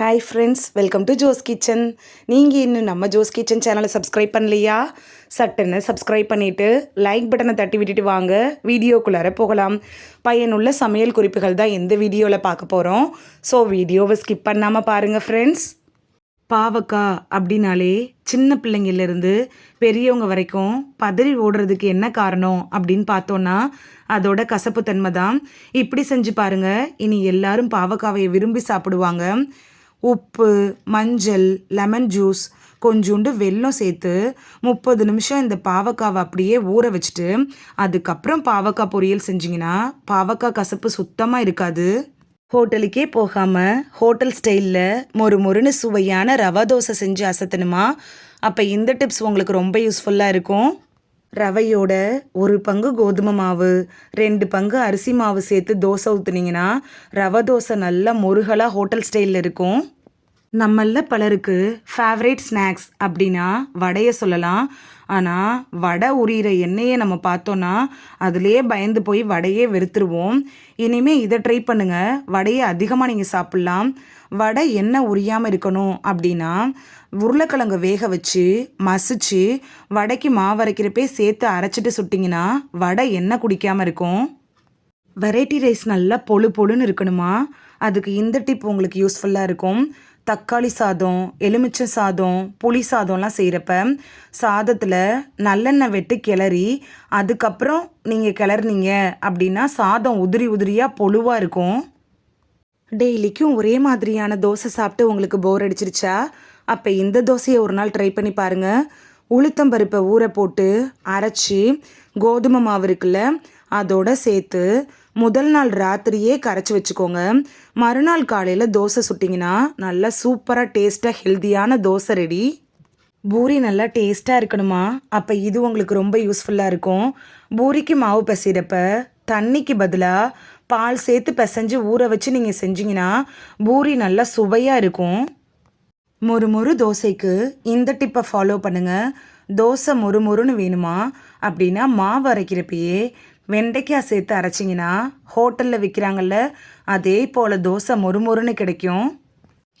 Hi friends welcome to Jo's kitchen நீங்கள் இன்னும் நம்ம ஜோஸ் கிச்சன் சேனலை சப்ஸ்கிரைப் பண்ணலையா? சட்டுன்னு சப்ஸ்கிரைப் பண்ணிவிட்டு லைக் பட்டனை தட்டி விட்டுட்டு வாங்க. வீடியோக்குள்ளார போகலாம். பயனுள்ள சமையல் குறிப்புகள் தான் எந்த வீடியோவில் பார்க்க போகிறோம் ஸோ வீடியோவை ஸ்கிப் பண்ணாமல் பாருங்கள் ஃப்ரெண்ட்ஸ் பாவக்காய் அப்படின்னாலே சின்ன பிள்ளைங்கள்லேருந்து பெரியவங்க வரைக்கும் பதறி ஓடுறதுக்கு என்ன காரணம் அப்படின்னு பார்த்தோன்னா அதோட கசப்புத்தன்மை தான். இப்படி செஞ்சு பாருங்கள் இனி எல்லாரும் பாவக்காவை விரும்பி சாப்பிடுவாங்க. உப்பு மஞ்சள் லெமன் ஜூஸ் கொஞ்சோண்டு வெல்லம் சேர்த்து முப்பது நிமிஷம் இந்த பாவக்காவை அப்படியே ஊற வச்சுட்டு அதுக்கப்புறம் பாவக்காய் பொரியல் செஞ்சிங்கன்னா பாவக்காய் கசப்பு சுத்தமாக இருக்காது. ஹோட்டலுக்கே போகாமல் ஹோட்டல் ஸ்டைலில் மொறு மொறுன்னு சுவையான ரவா தோசை செஞ்சு அசத்தணுமா? அப்போ இந்த டிப்ஸ் உங்களுக்கு ரொம்ப யூஸ்ஃபுல்லாக இருக்கும். ரவையோட ஒரு பங்கு கோதுமை மாவு ரெண்டு பங்கு அரிசி மாவு சேர்த்து தோசை ஊற்றுனீங்கன்னா ரவை தோசை நல்லா முருகலாக ஹோட்டல் ஸ்டைலில் இருக்கும். நம்மள பலருக்கு ஃபேவரேட் ஸ்நாக்ஸ் அப்படின்னா வடையை சொல்லலாம். ஆனால் வடை உரியிற எண்ணெயை நம்ம பார்த்தோன்னா அதுலேயே பயந்து போய் வடையே வெறுத்துருவோம். இனிமேல் இதை ட்ரை பண்ணுங்கள் வடையை அதிகமாக நீங்கள் சாப்பிட்லாம். வடை எண்ணெய் உரியாமல் இருக்கணும் அப்படின்னா உருளைக்கிழங்கு வேக வச்சு மசிச்சு வடைக்கு மாவரைக்கிறப்பே சேர்த்து அரைச்சிட்டு சுட்டிங்கன்னா வடை எண்ணெய் குடிக்காமல் இருக்கும். வெரைட்டி ரைஸ் நல்லா பொழு பொழுன்னு இருக்கணுமா? அதுக்கு இந்த டிப் உங்களுக்கு யூஸ்ஃபுல்லாக இருக்கும். தக்காளி சாதம் எலுமிச்சை சாதம் புளி சாதம்லாம் செய்கிறப்ப சாதத்தில் நல்லெண்ணெய் வெட்டு கிளறி அதுக்கப்புறம் நீங்கள் கிளறினீங்க அப்படின்னா சாதம் உதிரி உதிரியாக பொழுவாக இருக்கும். டெய்லிக்கும் ஒரே மாதிரியான தோசை சாப்பிட்டு உங்களுக்கு போர் அடிச்சிருச்சா? அப்போ இந்த தோசையை ஒரு நாள் ட்ரை பண்ணி பாருங்கள் உளுத்தம்பருப்பை ஊற போட்டு அரைச்சி கோதுமை மாவு இருக்குல்ல அதோட சேர்த்து முதல் நாள் ராத்திரியே கரைச்சி வச்சுக்கோங்க. மறுநாள் காலையில் தோசை சுட்டிங்கன்னா நல்லா சூப்பராக டேஸ்ட்டாக ஹெல்த்தியான தோசை ரெடி பூரி நல்லா டேஸ்ட்டாக இருக்கணுமா? அப்போ இது உங்களுக்கு ரொம்ப யூஸ்ஃபுல்லாக இருக்கும். பூரிக்கு மாவு பிசைகிறப்ப தண்ணிக்கு பதிலாக பால் சேர்த்து பிசைஞ்சு ஊற வச்சு நீங்கள் செஞ்சீங்கன்னா பூரி நல்லா சுவையாக இருக்கும். மொறு மொறு தோசைக்கு இந்த டிப்பை ஃபாலோ பண்ணுங்கள் தோசை மொறு மொறுன்னு வேணுமா? அப்படின்னா மாவு அரைக்கிறப்பயே வெண்டைக்காய் சேர்த்து அரைச்சிங்கன்னா ஹோட்டலில் விற்கிறாங்கல்ல அதே போல் தோசை மொறு மொறுன்னு கிடைக்கும்.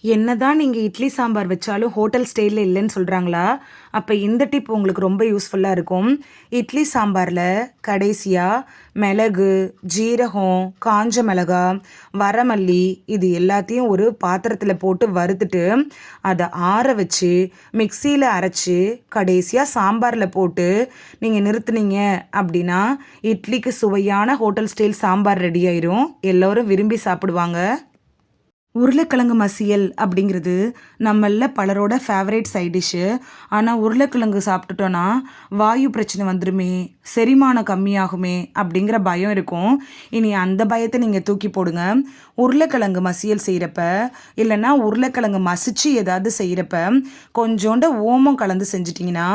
என்னதான் நீங்கள் இட்லி சாம்பார் வச்சாலும் ஹோட்டல் ஸ்டைலில் இல்லைன்னு சொல்கிறாங்களா அப்போ இந்த டிப் உங்களுக்கு ரொம்ப யூஸ்ஃபுல்லாக இருக்கும். இட்லி சாம்பாரில் கடைசியாக மிளகு ஜீரகம் காஞ்ச மிளகா வரமல்லி இது எல்லாத்தையும் ஒரு பாத்திரத்தில் போட்டு வறுத்துட்டு அதை ஆற வச்சு மிக்சியில் அரைச்சி கடைசியாக சாம்பாரில் போட்டு நீங்கள் நிறுத்துனீங்க அப்படின்னா இட்லிக்கு சுவையான ஹோட்டல் ஸ்டைல் சாம்பார் ரெடி ஆயிரும். எல்லோரும் விரும்பி சாப்பிடுவாங்க. உருளைக்கிழங்கு மசியல் அப்படிங்கிறது நம்மள பலரோட ஃபேவரேட் சைட் டிஷ்ஷு ஆனால் உருளைக்கிழங்கு சாப்பிட்டுட்டோன்னா வாயு பிரச்சனை வந்துடுமே செரிமானம் கம்மியாகுமே அப்படிங்கிற பயம் இருக்கும். இனி அந்த பயத்தை நீங்கள் தூக்கி போடுங்க. உருளைக்கிழங்கு மசியல் செய்கிறப்ப இல்லைன்னா உருளைக்கிழங்கு மசிச்சு ஏதாவது செய்கிறப்ப கொஞ்சோண்டு ஓமம் கலந்து செஞ்சிட்டிங்கன்னா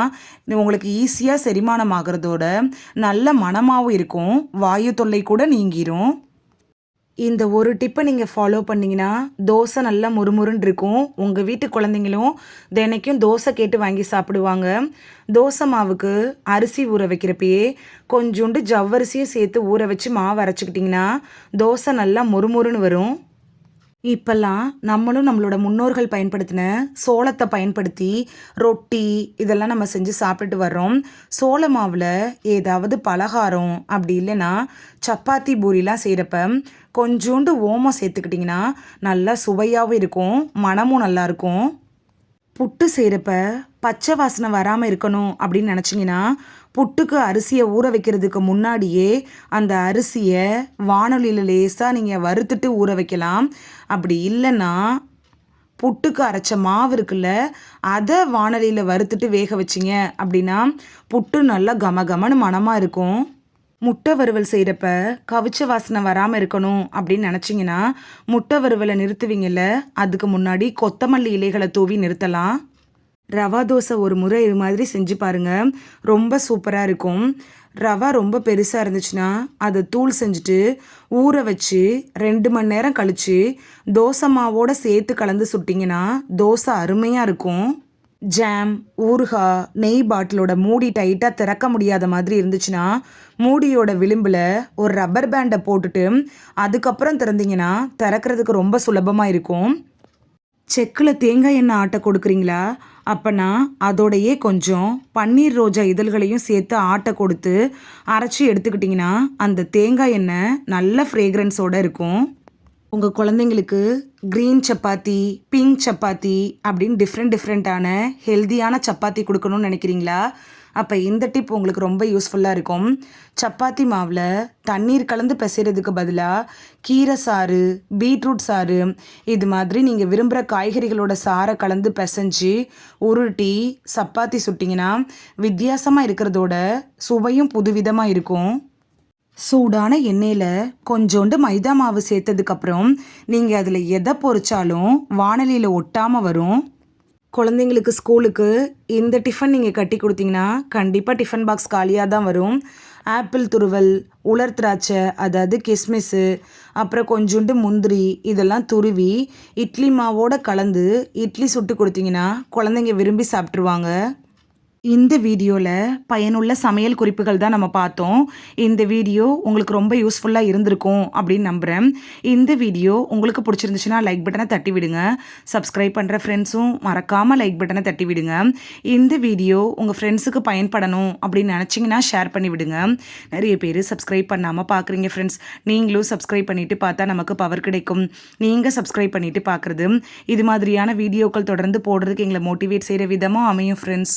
உங்களுக்கு ஈஸியாக செரிமானம் ஆகிறதோட நல்ல மனமாகவும் இருக்கும். வாயு தொல்லை கூட நீங்கிரும். இந்த ஒரு டிப்பை நீங்கள் ஃபாலோ பண்ணிங்கன்னா தோசை நல்லா முறுமுறுன்னு இருக்கும். உங்கள் வீட்டு குழந்தைங்களும் தினைக்கும் தோசை கேட்டு வாங்கி சாப்பிடுவாங்க. தோசை மாவுக்கு அரிசி ஊற வைக்கிறப்பயே கொஞ்சோண்டு ஜவ்வரிசியும் சேர்த்து ஊற வச்சு மாவு அரைச்சிக்கிட்டிங்கன்னா தோசை நல்லா முறுமுறுன்னு வரும். இப்போல்லாம் நம்மளும் நம்மளோட முன்னோர்கள் பயன்படுத்தின சோளத்தை பயன்படுத்தி ரொட்டி இதெல்லாம் நம்ம செஞ்சு சாப்பிட்டுட்டு வர்றோம். சோள மாவில் ஏதாவது பலகாரம் அப்படி இல்லைன்னா சப்பாத்தி பூரிலாம் செய்கிறப்ப கொஞ்சோண்டு ஓமம் சேர்த்துக்கிட்டிங்கன்னா நல்லா சுவையாகவும் இருக்கும் மனமும் நல்லாயிருக்கும் புட்டு செய்கிறப்ப பச்சை வாசனை வராமல் இருக்கணும் அப்படின்னு நினச்சிங்கன்னா புட்டுக்கு அரிசியை ஊற வைக்கிறதுக்கு முன்னாடியே அந்த அரிசியை வானொலியில் லேசாக நீங்கள் வறுத்துட்டு ஊற வைக்கலாம். அப்படி இல்லைன்னா புட்டுக்கு அரைச்ச மாவு இருக்குல்ல அதை வானொலியில் வறுத்துட்டு வேக வச்சிங்க அப்படின்னா புட்டு நல்லா கம கமன்னு மணமாக இருக்கும். முட்டை வறுவல் செய்கிறப்ப கவிச்ச வாசனை வராமல் இருக்கணும் அப்படின்னு நினச்சிங்கன்னா முட்டை வறுவலை நிறுத்துவீங்கல்ல அதுக்கு முன்னாடி கொத்தமல்லி இலைகளை தூவி நிறுத்தலாம். ரவா தோசை ஒரு முறை இது மாதிரி செஞ்சு பாருங்கள் ரொம்ப சூப்பராக இருக்கும். ரவா ரொம்ப பெருசாக இருந்துச்சுன்னா அதை தூள் செஞ்சுட்டு ஊற வச்சு ரெண்டு மணி நேரம் கழித்து தோசை மாவோடு சேர்த்து கலந்து சுட்டிங்கன்னா தோசை அருமையாக இருக்கும். ஜாம் ஊறுகாய் நெய் பாட்டிலோட மூடி டைட்டாக திறக்க முடியாத மாதிரி இருந்துச்சுன்னா மூடியோட விளிம்பில் ஒரு ரப்பர் பேண்டை போட்டுட்டு அதுக்கப்புறம் திறந்தீங்கன்னா திறக்கிறதுக்கு ரொம்ப சுலபமாக இருக்கும். செக்கில் தேங்காய் எண்ணெய் ஆட்ட கொடுக்குறீங்களா? அப்போனா அதோடையே கொஞ்சம் பன்னீர் ரோஜா இதழ்களையும் சேர்த்து ஆட்டை கொடுத்து அரைச்சி எடுத்துக்கிட்டிங்கன்னா அந்த தேங்காய் எண்ணெய் நல்ல ஃப்ரேக்ரன்ஸோடு இருக்கும். உங்கள் குழந்தைங்களுக்கு க்ரீன் சப்பாத்தி பிங்க் சப்பாத்தி அப்படின்னு டிஃப்ரெண்ட் டிஃப்ரெண்ட்டான ஹெல்தியான சப்பாத்தி கொடுக்கணும்னு நினைக்கிறீங்களா? அப்போ இந்த டிப் உங்களுக்கு ரொம்ப யூஸ்ஃபுல்லாக இருக்கும். சப்பாத்தி மாவில் தண்ணீர் கலந்து பிசைகிறதுக்கு பதிலாக கீரை சாறு பீட்ரூட் சாறு இது மாதிரி நீங்கள் விரும்புகிற காய்கறிகளோட சாறை கலந்து பிசைஞ்சு உருட்டி சப்பாத்தி சுட்டிங்கன்னா வித்தியாசமாக இருக்கிறதோட சுவையும் புதுவிதமாக இருக்கும். சூடான எண்ணெயில் கொஞ்சோண்டு மைதா மாவு சேர்த்ததுக்கப்புறம் நீங்கள் அதில் எதை பொரிச்சாலும் வானலியில் ஒட்டாமல் வரும். குழந்தைங்களுக்கு ஸ்கூலுக்கு இந்த டிஃபன் நீங்கள் கட்டி கொடுத்தீங்கன்னா கண்டிப்பாக டிஃபன் பாக்ஸ் காலியாக தான் வரும். ஆப்பிள் துருவல் உலர் திராட்சை அதாவது கிஸ்மிஸ்ஸு அப்புறம் கொஞ்சோண்டு முந்திரி இதெல்லாம் துருவி இட்லி மாவோடு கலந்து இட்லி சுட்டு கொடுத்தீங்கன்னா குழந்தைங்க விரும்பி சாப்பிட்ருவாங்க இந்த வீடியோவில் பயனுள்ள சமையல் குறிப்புகள் தான் நம்ம பார்த்தோம். இந்த வீடியோ உங்களுக்கு ரொம்ப யூஸ்ஃபுல்லாக இருந்திருக்கும் அப்படின்னு நம்புகிறேன் இந்த வீடியோ உங்களுக்கு பிடிச்சிருந்துச்சுன்னா லைக் பட்டனை தட்டி விடுங்க. சப்ஸ்கிரைப் பண்ணுற ஃப்ரெண்ட்ஸும் மறக்காமல் லைக் பட்டனை தட்டி விடுங்க. இந்த வீடியோ உங்கள் ஃப்ரெண்ட்ஸுக்கு பயன்படணும் அப்படின்னு நினச்சிங்கன்னா ஷேர் பண்ணி விடுங்க. நிறைய பேர் சப்ஸ்கிரைப் பண்ணாமல் பார்க்குறீங்க ஃப்ரெண்ட்ஸ் நீங்களும் சப்ஸ்கிரைப் பண்ணிவிட்டு பார்த்தா நமக்கு பவர் கிடைக்கும். நீங்கள் சப்ஸ்கிரைப் பண்ணிவிட்டு பார்க்குறது இது மாதிரியான வீடியோக்கள் தொடர்ந்து போடுறதுக்கு எங்களை மோட்டிவேட் செய்கிற விதமாக அமையும் ஃப்ரெண்ட்ஸ்